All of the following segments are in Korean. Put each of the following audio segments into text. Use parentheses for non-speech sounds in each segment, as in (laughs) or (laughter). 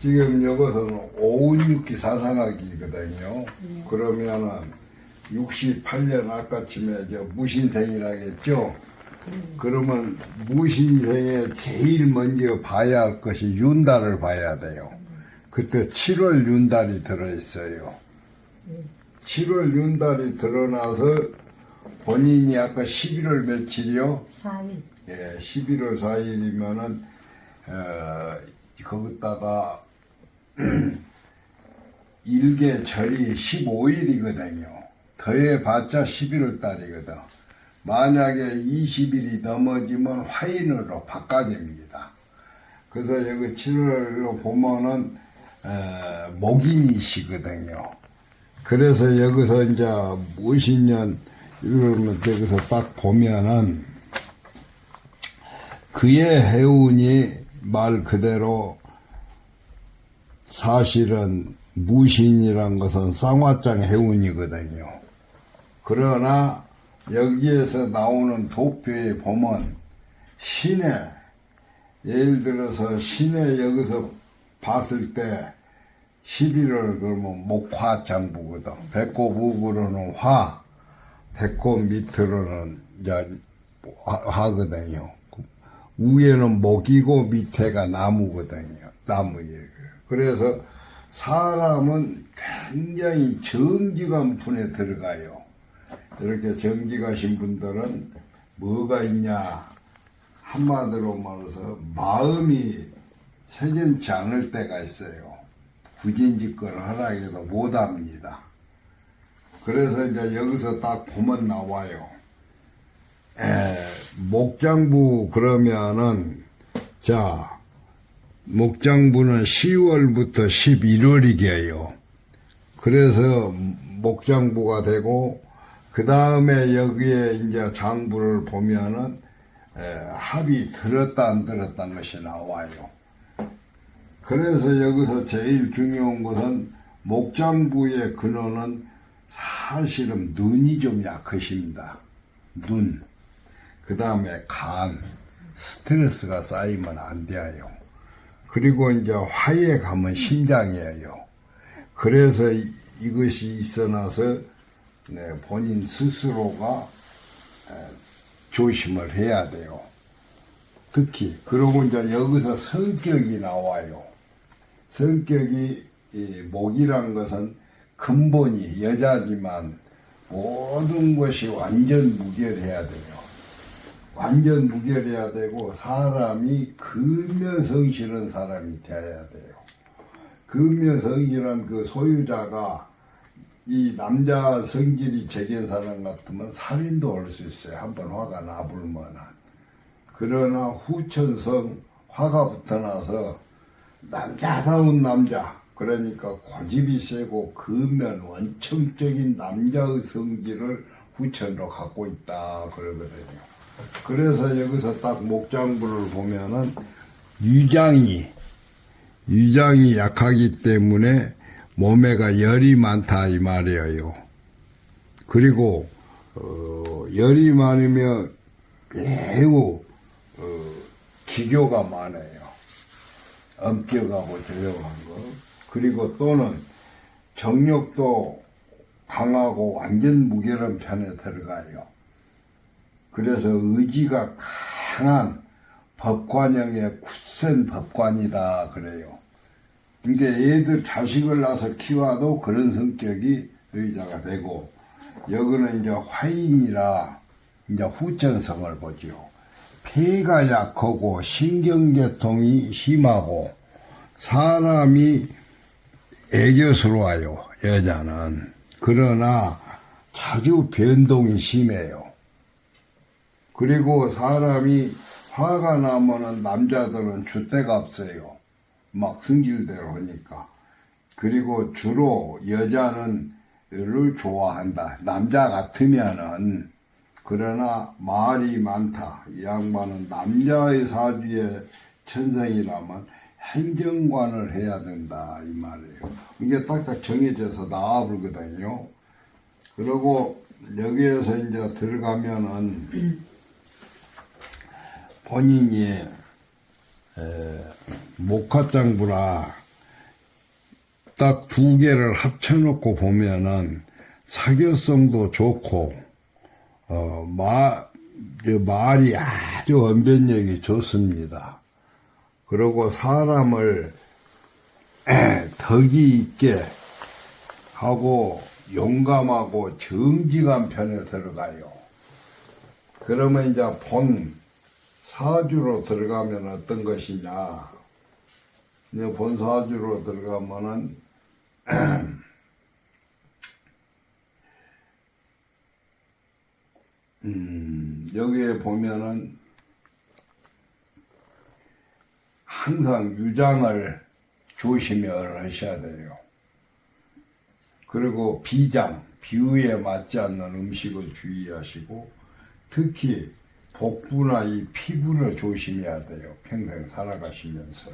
지금 여기서는 오운육기 사상학이거든요. 그러면은 68년 아까쯤에 저 무신생이라겠죠. 그러면 무신생에 제일 먼저 봐야 할 것이 윤달을 봐야 돼요. 그때 7월 윤달이 들어있어요. 7월 윤달이 드러나서 본인이 아까 11월 며칠이요? 4일. 예, 11월 4일이면은 어, 거기다가 (clears throat) 일개절이 15일이거든요. 더해봤자 11월 달이거든. 만약에 20일이 넘어지면 화인으로 바꿔집니다. 그래서 여기 7월로 보면은 어, 목인이시거든요. 그래서 여기서 이제 무신년 이러면 여기서 딱 보면은 그의 해운이 말 그대로 사실은 무신이란 것은 쌍화장 해운이거든요. 그러나 여기에서 나오는 도표에 보면 신의 예를 들어서 신의 여기서 봤을 때 11월 그러면 목화장부거든. 배꼽 우으로는 화, 배꼽 밑으로는 이제 화, 화거든요. 위에는 목이고 밑에가 나무거든요. 나무예요. 그래서 사람은 굉장히 정직한 분에 들어가요. 이렇게 정직하신 분들은 뭐가 있냐? 한마디로 말해서 마음이 세견치 않을 때가 있어요. 구진직거를 하라 해도 못합니다. 그래서 이제 여기서 딱 보면 나와요. 에, 목장부 그러면은 자 목장부는 10월부터 11월이게요. 그래서 목장부가 되고 그 다음에 여기에 이제 장부를 보면은 에, 합이 들었다 안 들었다는 것이 나와요. 그래서 여기서 제일 중요한 것은 목장부의 근원은 사실은 눈이 좀 약하십니다. 눈. 그 다음에 간. 스트레스가 쌓이면 안 돼요. 그리고 이제 화에 가면 심장이에요. 그래서 이- 이것이 있어 나서 네, 본인 스스로가 에, 조심을 해야 돼요. 특히 그리고 이제 여기서 성격이 나와요. 성격이 이 목이란 것은 근본이 여자지만 모든 것이 완전 무결해야 돼요. 완전 무결해야 되고 사람이 근면성실한 사람이 되어야 돼요. 근면성실한 그 소유자가 이 남자 성질이 제겐 사람 같으면 살인도 올 수 있어요. 한번 화가 나불면은. 그러나 후천성 화가 붙어나서 남자다운 남자 그러니까 고집이 세고 근면 원천적인 남자의 성질을 후천으로 갖고 있다 그러거든요. 그래서 여기서 딱 목장부를 보면은 유장이 유장이 약하기 때문에 몸에가 열이 많다 이 말이에요. 그리고 어, 열이 많으면 매우 어, 기교가 많아요. 엄격하고 조용한 거. 그리고 또는 정력도 강하고 완전 무결한 편에 들어가요. 그래서 의지가 강한 법관형의 굳센 법관이다 그래요. 근데 애들 자식을 낳아서 키워도 그런 성격이 의자가 되고 여기는 이제 화인이라 이제 후천성을 보죠. 폐가 약하고 신경계통이 심하고 사람이 애교스러워요 여자는 그러나 자주 변동이 심해요. 그리고 사람이 화가 나면은 남자들은 줏대가 없어요. 막 승질대로 하니까. 그리고 주로 여자는 를 좋아한다. 남자 같으면은 그러나 말이 많다. 이 양반은 남자의 사주의 천성이라면 행정관을 해야 된다 이 말이에요. 이게 딱딱 정해져서 나와버거든요. 그리고 여기에서 이제 들어가면은 (clears throat) 본인이 에, 목화장부라 딱 두 개를 합쳐놓고 보면은 사교성도 좋고 어, 마, 저 말이 아주 언변력이 좋습니다. 그리고 사람을 에, 덕이 있게 하고 용감하고 정직한 편에 들어가요. 그러면 이제 본 사주로 들어가면 어떤 것이냐? 이제 본 사주로 들어가면은 (clears throat) 음, 여기에 보면은 항상 유장을 조심히 하셔야 돼요. 그리고 비장, 비위에 맞지 않는 음식을 주의하시고 특히 복부나 이 피부를 조심해야 돼요. 평생 살아가시면서.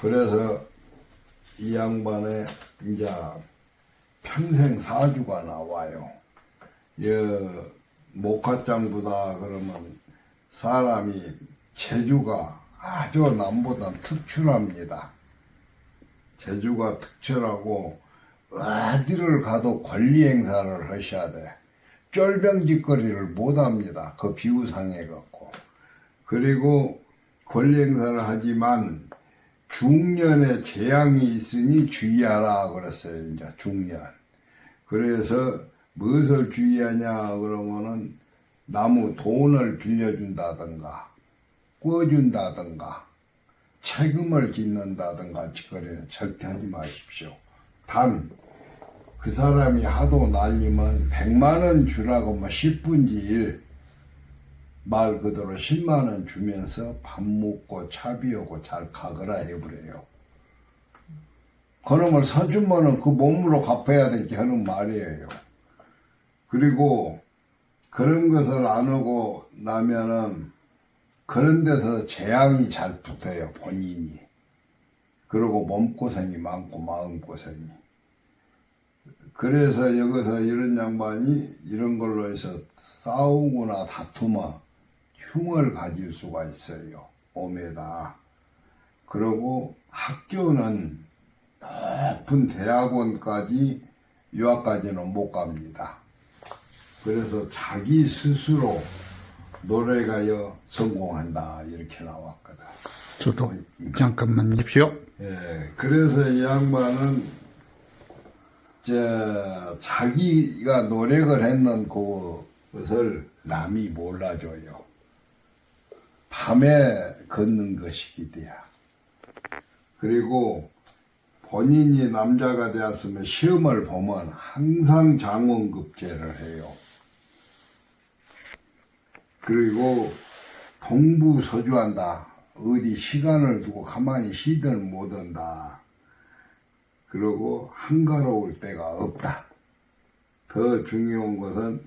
그래서 이 양반의 이제 평생 사주가 나와요. 여 목화장보다 그러면 사람이 체주가 아주 남보다 특출합니다. 제주가 특출하고 어디를 가도 권리 행사를 하셔야 돼. 쫄병짓거리를 못합니다. 그 비우상해 갖고. 그리고 권리 행사를 하지만 중년에 재앙이 있으니 주의하라 그랬어요. 이제 중년. 그래서 무엇을 주의하냐 그러면은 나무 돈을 빌려준다든가 꿔준다든가 책임을 짓는다든가 짓거리는 절대 하지 마십시오. 단, 그 사람이 하도 날리면 100만원 주라고 뭐 10분지 1, 말 그대로 10만원 주면서 밥 먹고 차 비우고 잘 가거라 해버려요. 그놈을 사주면은 그 몸으로 갚아야 될게 하는 말이에요. 그리고 그런 것을 안 하고 나면은 그런 데서 재앙이 잘 붙어요, 본인이. 그리고 몸고생이 많고 마음고생이. 그래서 여기서 이런 양반이 이런 걸로 해서 싸우거나 다투면 흉을 가질 수가 있어요, 몸에다. 그리고 학교는 높은 대학원까지 유학까지는 못 갑니다. 그래서 자기 스스로 노래가요 성공한다 이렇게 나왔거든. 저도 잠깐만 십시오. 예, 그래서 이 양반은 저 자기가 노력을 했는 그것을 남이 몰라줘요. 밤에 걷는 것이기 때야. 그리고 본인이 남자가 되었으면 시험을 보면 항상 장원급제를 해요. 그리고 동부 서주한다. 어디 시간을 두고 가만히 쉬들 못한다. 그리고 한가로울 때가 없다. 더 중요한 것은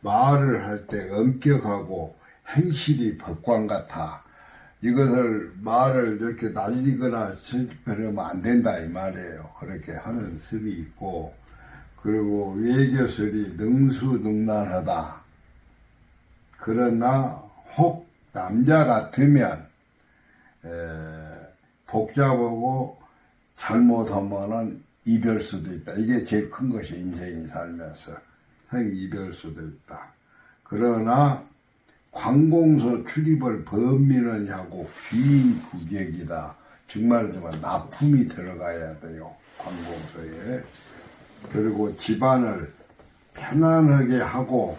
말을 할 때 엄격하고 행실이 법관 같아. 이것을 말을 이렇게 날리거나 그러면 안 된다 이 말이에요. 그렇게 하는 습이 있고 그리고 외교설이 능수능란하다. 그러나 혹 남자 같으면 에, 복잡하고 잘못하면은 이별 수도 있다. 이게 제일 큰 것이 인생이 살면서 생 이별 수도 있다. 그러나 관공서 출입을 범민은 하고 귀인 구객이다. 정말 정말 납품이 들어가야 돼요. 관공서에. 그리고 집안을 편안하게 하고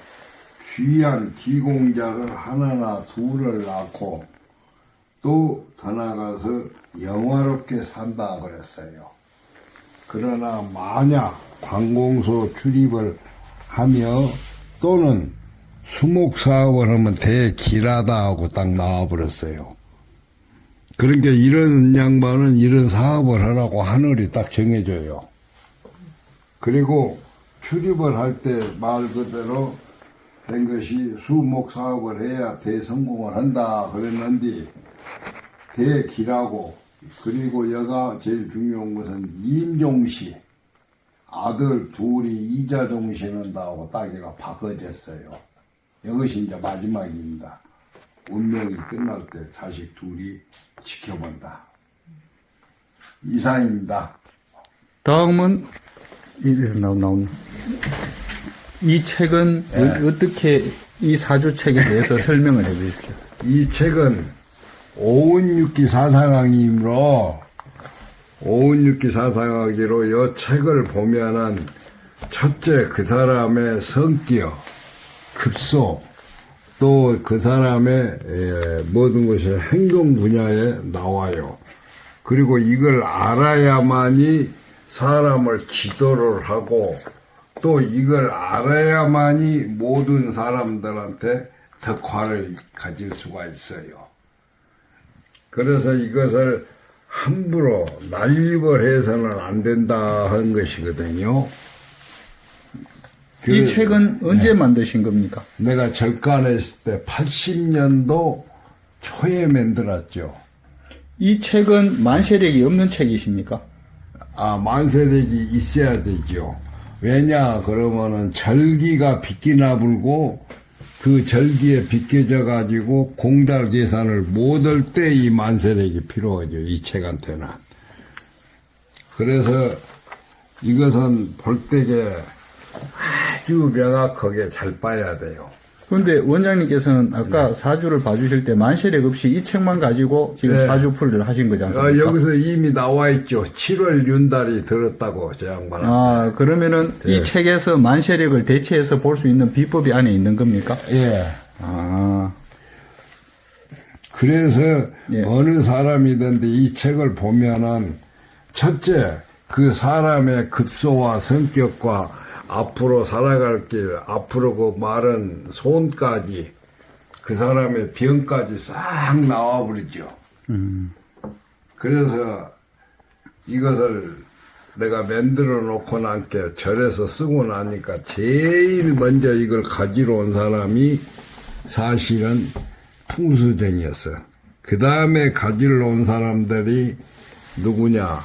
귀한 기공자를 하나나 둘을 낳고 또 더 나가서 영화롭게 산다 그랬어요. 그러나 만약 관공서 출입을 하며 또는 수목 사업을 하면 대길하다 하고 딱 나와버렸어요. 그러니까 이런 양반은 이런 사업을 하라고 하늘이 딱 정해줘요. 그리고 출입을 할 때 말 그대로 된 것이 수목 사업을 해야 대성공을 한다 그랬는데 대기라고 그리고 여가 제일 중요한 것은 임종시 아들 둘이 이자종 신는다고 따개가 바꿔졌어요. 이것이 이제 마지막입니다. 운명이 끝날 때 자식 둘이 지켜본다. 이상입니다. 다음은 이래서 나오 나오네. 이 책은 어, 어떻게 이 사주 책에 대해서 (laughs) 설명을 해주십시오. 이 책은 오은육기 사상학이므로 오은육기 사상학기로 이 책을 보면은 첫째 그 사람의 성격, 급소, 또 그 사람의 예, 모든 것이 행동 분야에 나와요. 그리고 이걸 알아야만이 사람을 지도를 하고 또 이걸 알아야만이 모든 사람들한테 덕화를 가질 수가 있어요. 그래서 이것을 함부로 난립을 해서는 안 된다 한 것이거든요. 이 그- 책은 언제 만드신 겁니까? 내가 절간했을 때 80년도 초에 만들었죠. 이 책은 만세력이 없는 책이십니까? 아, 만세력이 있어야 되죠. 왜냐, 그러면은 절기가 빗기나 불고 그 절기에 빗겨져 가지고 공달 계산을 못 할 때 이 만세력이 필요하죠. 이 책한테는. 그래서 이것은 볼 때게 아주 명확하게 잘 봐야 돼요. 그런데 원장님께서는 아까 사주를 봐주실 때 만세력 없이 이 책만 가지고 지금 네. 사주 풀이를 하신 거지 아, 않습니까? 여기서 이미 나와 있죠. 7월 윤달이 들었다고, 저 양반은. 아, 그러면은 예. 이 책에서 만세력을 대체해서 볼 수 있는 비법이 안에 있는 겁니까? 예. 아, 그래서 예. 어느 사람이든지 이 책을 보면은 첫째 그 사람의 급소와 성격과 앞으로 살아갈 길, 앞으로 그 말은 손까지 그 사람의 병까지 싹 나와버리죠. 그래서 이것을 내가 만들어 놓고 난게 절에서 쓰고 나니까 제일 먼저 이걸 가지러 온 사람이 사실은 풍수쟁이었어. 그 다음에 가지러 온 사람들이 누구냐?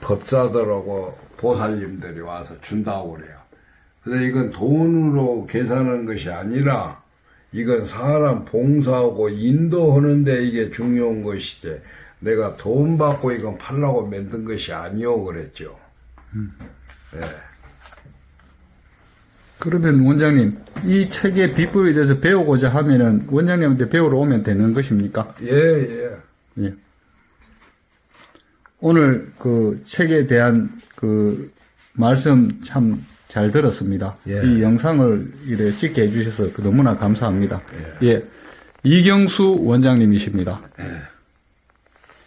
법사들하고 보살님들이 와서 준다고 그래요. 그래서 이건 돈으로 계산하는 것이 아니라 이건 사람 봉사하고 인도하는데 이게 중요한 것이지. 내가 돈 받고 이건 팔라고 만든 것이 아니오 그랬죠. 그러면 원장님, 이 책의 비법에 대해서 배우고자 하면은 원장님한테 배우러 오면 되는 것입니까? 예, 예. 예. 오늘 그 책에 대한 그 말씀 참 잘 들었습니다. 예. 이 영상을 이래 찍게 해주셔서 너무나 감사합니다. 예. 이경수 원장님이십니다. 예.